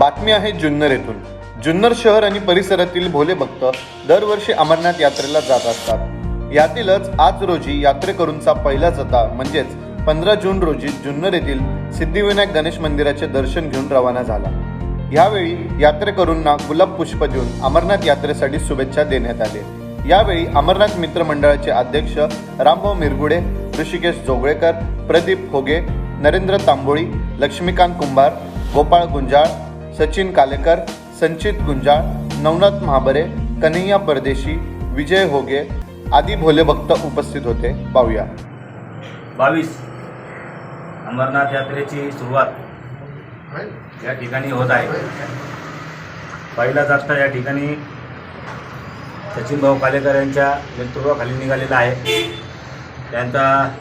बातमी आहे जुन्नर येथून. जुन्नर शहर आणि परिसरातील भोले भक्त दरवर्षी अमरनाथ यात्रेला जात असतात. यातीलच आज रोजी यात्रेकरूंचा पहिला जता म्हणजेच पंधरा जून रोजी जुन्नर येथील सिद्धिविनायक गणेश मंदिराचे दर्शन घेऊन रवाना झाला. यावेळी यात्रेकरूंना गुलाब पुष्प देऊन अमरनाथ यात्रेसाठी शुभेच्छा देण्यात आले. यावेळी अमरनाथ मित्र मंडळाचे अध्यक्ष रामभाऊ मिरगुडे ऋषिकेश जोगळेकर प्रदीप होगे नरेंद्र तांबोळी लक्ष्मीकांत कुंभार गोपाळ गुंजाळ सचिन कालेकर संचित गुंजाळ नवनाथ महाबरे कन्हैया परदेशी विजय होगे आदी भोले भक्त उपस्थित होते. पाहूया. बावीस. अमरनाथ यात्रेची सुरुवात या ठिकाणी होत आहे. पहिला जास्त या ठिकाणी सचिन भाऊ कालेकर यांच्या नेतृत्वाखाली निघालेला आहे. त्यांचा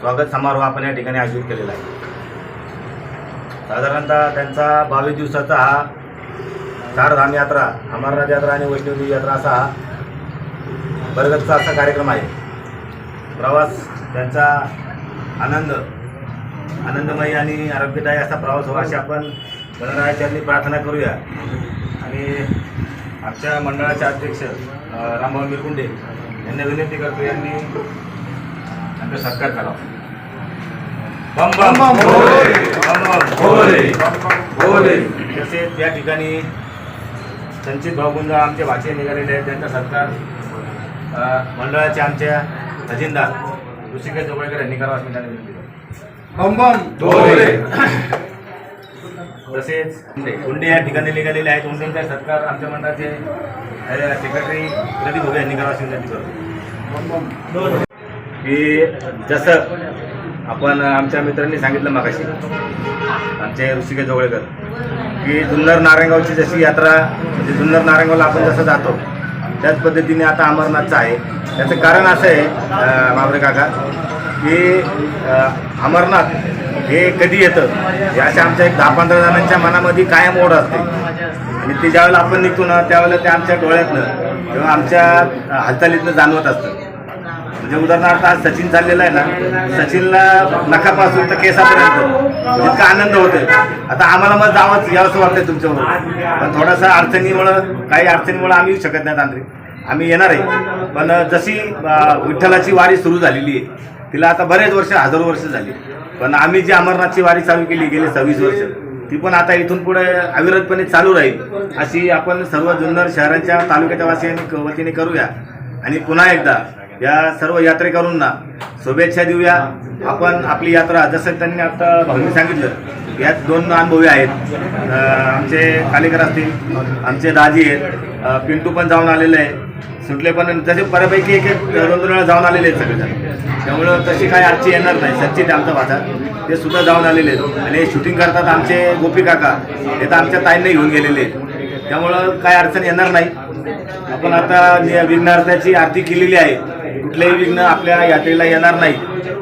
स्वागत समारोह आपण या ठिकाणी आयोजित केलेला आहे. साधारणतः त्यांचा बावीस दिवसाचा हा चारधाम यात्रा अमरनाथ यात्रा आणि वैष्णोदेवी यात्रा असा हा बरगतचा असा कार्यक्रम आहे. प्रवास त्यांचा आनंद आनंदमयी आणि आरोग्यदायी असा प्रवास व्हावा अशी आपण गणरायाच्यांनी प्रार्थना करूया. आणि आमच्या मंडळाचे अध्यक्ष रामभाऊ मिरकुंडे यांना विनंती करतो यांनी त्यांचा सत्कार करावा. बम बम भोले बम बम भोले भोले तसेच या ठिकाणी संचित भाऊ गुंजाळ आमचे भाषे निघालेले आहेत. त्यांचा सत्कार मंडळाचे आमच्या खजिनदार ऋषिकेश जोगळेकर यांनी करावा असं त्यांनी विनंती बम बम. तसेच उंडे या ठिकाणी निघालेले आहेत. उंडेंचा सत्कार आमच्या मंडळाचे सेक्रेटरी प्रदीप भोगे यांनी करावा अशी विनंती करतो. की जसं आपण आमच्या मित्रांनी सांगितलं मागाशी आमचे ऋषिकेश जोगळेकर की जुन्नर नारायणगावची जशी यात्रा म्हणजे जुन्नर नारायणगावला आपण जसं जातो त्याच पद्धतीने आता अमरनाथचं आहे. त्याचं कारण असं आहे मावरे काका की अमरनाथ हे कधी येतं? हे अशा आमच्या एक दहा पंधरा जणांच्या मनामध्ये कायम ओढ असते. आणि ते ज्यावेळेला आपण निघतो ना त्यावेळेला ते आमच्या डोळ्यातनं किंवा आमच्या हालचालीतनं जाणवत असतं. म्हणजे उदाहरणार्थ आज सचिन चाललेला आहे ना सचिनला नखापासून तर केसापर्यंत. इतका आनंद होतोय. आता आम्हाला मग जावंच यावंसं वाटतंय तुमच्याबरोबर. पण थोडासा अडचणीमुळं काही अडचणीमुळं आम्ही येऊ शकत नाही तांत्रिक. आम्ही येणार आहे. पण जशी विठ्ठलाची वारी सुरू झालेली आहे तिला आता बरेच वर्ष हजारो वर्ष झाली. पण आम्ही जी अमरनाथची वारी चालू केली गेली सव्वीस वर्ष ती पण आता इथून पुढे अविरतपणे चालू राहील. अशी आपण सर्व जुन्नर शहराच्या तालुक्याच्या वासियांनी वतीने करूया. आणि पुन्हा एकदा या सर्व यात्रेकरूंना शुभेच्छा देऊया. आपण आपली यात्रा जसं त्यांनी आता भाऊनी सांगितलं यात दोन अनुभवी आहेत. आमचे कालेकर असतील आमचे दाजी आहेत. पिंटू पण जाऊन आलेले आहे. सुटले पण तसे बऱ्यापैकी एक एक दोन दोन वेळा जाऊन आलेले आहेत सगळेजण. त्यामुळं तशी काही आजची येणार नाही. सचिन आमचा भाषा ते सुद्धा जाऊन आलेले आहेत. आणि शूटिंग करतात आमचे गोपी काका. हे तर आमच्या ताईंना घेऊन गेलेले आहेत. त्यामुळं काय अडचण येणार नाही. आपण आता विघ्नार्थाची आरती केलेली आहे. कुठलेही विघ्न आपल्या यात्रेला येणार नाही.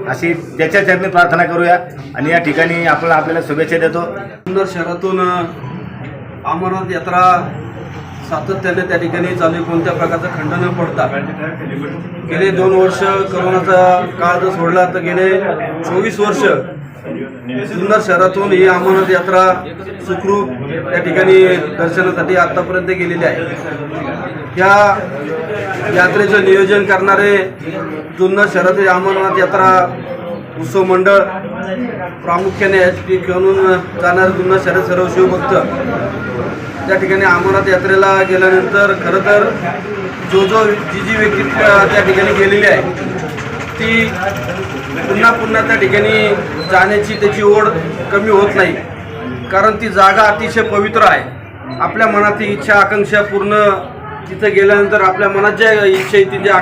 अशी त्याच्या चरणी प्रार्थना करूया आणि या ठिकाणी आपण आपल्याला शुभेच्छा देतो. सुंदर शहरातून अमरनाथ यात्रा सातत्याने त्या ठिकाणी चालू कोणत्या प्रकारचं खंड न पडता. गेले दोन वर्ष करोनाचा काळ जर सोडला तर गेले चोवीस वर्ष जुन्नर शहरातून ही अमरनाथ यात्रा सुखरूप त्या ठिकाणी दर्शनासाठी आतापर्यंत गेलेली आहे. या यात्रेचं नियोजन करणारे जुन्नर शहरातील अमरनाथ यात्रा उत्सव मंडळ प्रामुख्याने या ठिकाणून जाणारे जुन्नर शहरात सर्व शिवभक्त त्या ठिकाणी अमरनाथ यात्रेला गेल्यानंतर खरं तर जो जो जी जी व्यक्ती त्या ठिकाणी गेलेली आहे ती पुन्हा पुन्हा त्या ठिकाणी जाण्याची त्याची ओढ कमी होत नाही. कारण ती जागा अतिशय पवित्र आहे. आपल्या मनातील इच्छा आकांक्षा पूर्ण तिथं गेल्यानंतर आपल्या मनात ज्या इच्छा येतील ज्या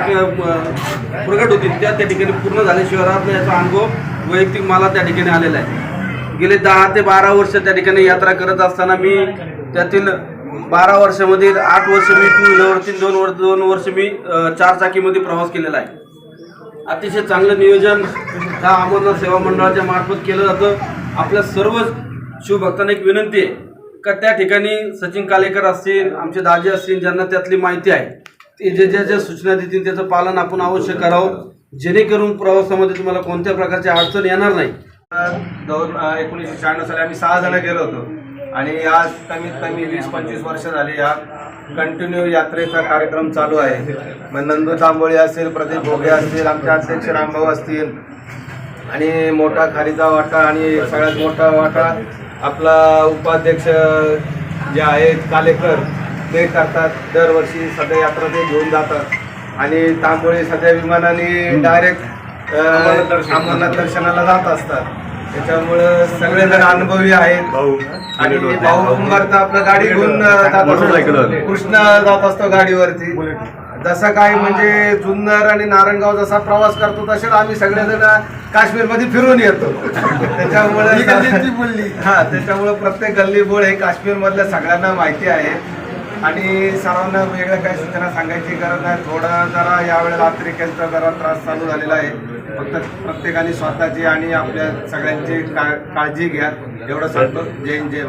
प्रगट होतील त्या त्या ठिकाणी पूर्ण झाल्याशिवाय राहत नाही याचा अनुभव वैयक्तिक मला त्या ठिकाणी आलेला आहे. गेले दहा ते बारा वर्ष त्या ठिकाणी यात्रा करत असताना मी त्यातील बारा वर्षामध्ये आठ वर्ष मी टू व्हीलरवरती दोन वर्ष दोन वर्ष मी चार चाकीमध्ये प्रवास केलेला आहे. अतिशय चांगलं नियोजन ह्या अमरनाथ सेवा मंडळाच्या मार्फत केलं जातं. आपल्या सर्व शिवभक्तांना एक विनंती आहे का त्या ठिकाणी सचिन कालेकर असतील आमचे दाजी असतील ज्यांना त्यातली माहिती आहे ते जे ज्या ज्या सूचना देतील त्याचं पालन आपण अवश्य करावं. जेणेकरून प्रवासामध्ये तुम्हाला कोणत्या प्रकारची अडचण येणार नाही. दोन एकोणीसशे शहाण्णव साली आम्ही सहा जण गेलो होतो. आणि आज कमीत कमी वीस पंचवीस वर्ष झाली या कंटिन्यू यात्रेचा कार्यक्रम चालू आहे मग नंदू तांबोळी असेल प्रदीप भोगे असतील आमचे अध्यक्ष रामभाऊ असतील आणि मोठा खारीचा वाटा आणि सगळ्यात मोठा वाटा आपला उपाध्यक्ष जे आहेत कालेकर ते करतात दरवर्षी सध्या यात्रा ते घेऊन जातात आणि तांबोळी सध्या विमानाने डायरेक्ट अमरनाथ दर्शनाला जात असतात त्याच्यामुळं सगळेजण अनुभवी आहेत. आणि भाऊ कुंभार तर आपलं गाडी घेऊन अं, जात असतो. कृष्ण जात असतो गाडीवरती. जसं काय म्हणजे जुन्नर आणि नारायणगाव जसा प्रवास करतो तसेच आम्ही सगळेजण काश्मीरमध्ये फिरून येतो. त्याच्यामुळे हा त्याच्यामुळे प्रत्येक गल्ली बोळ हे काश्मीर मधल्या सगळ्यांना माहिती आहे. आणि सर्वांना वेगळं काही सूचना सांगायची गरज नाही. थोडं जरा यावेळेला अतिरेक्यांचा जरा त्रास चालू झालेला आहे. फक्त प्रत्येकाने स्वतःची आणि आपल्या सगळ्यांची काळजी घ्या. एवढं सांगतो. जय जय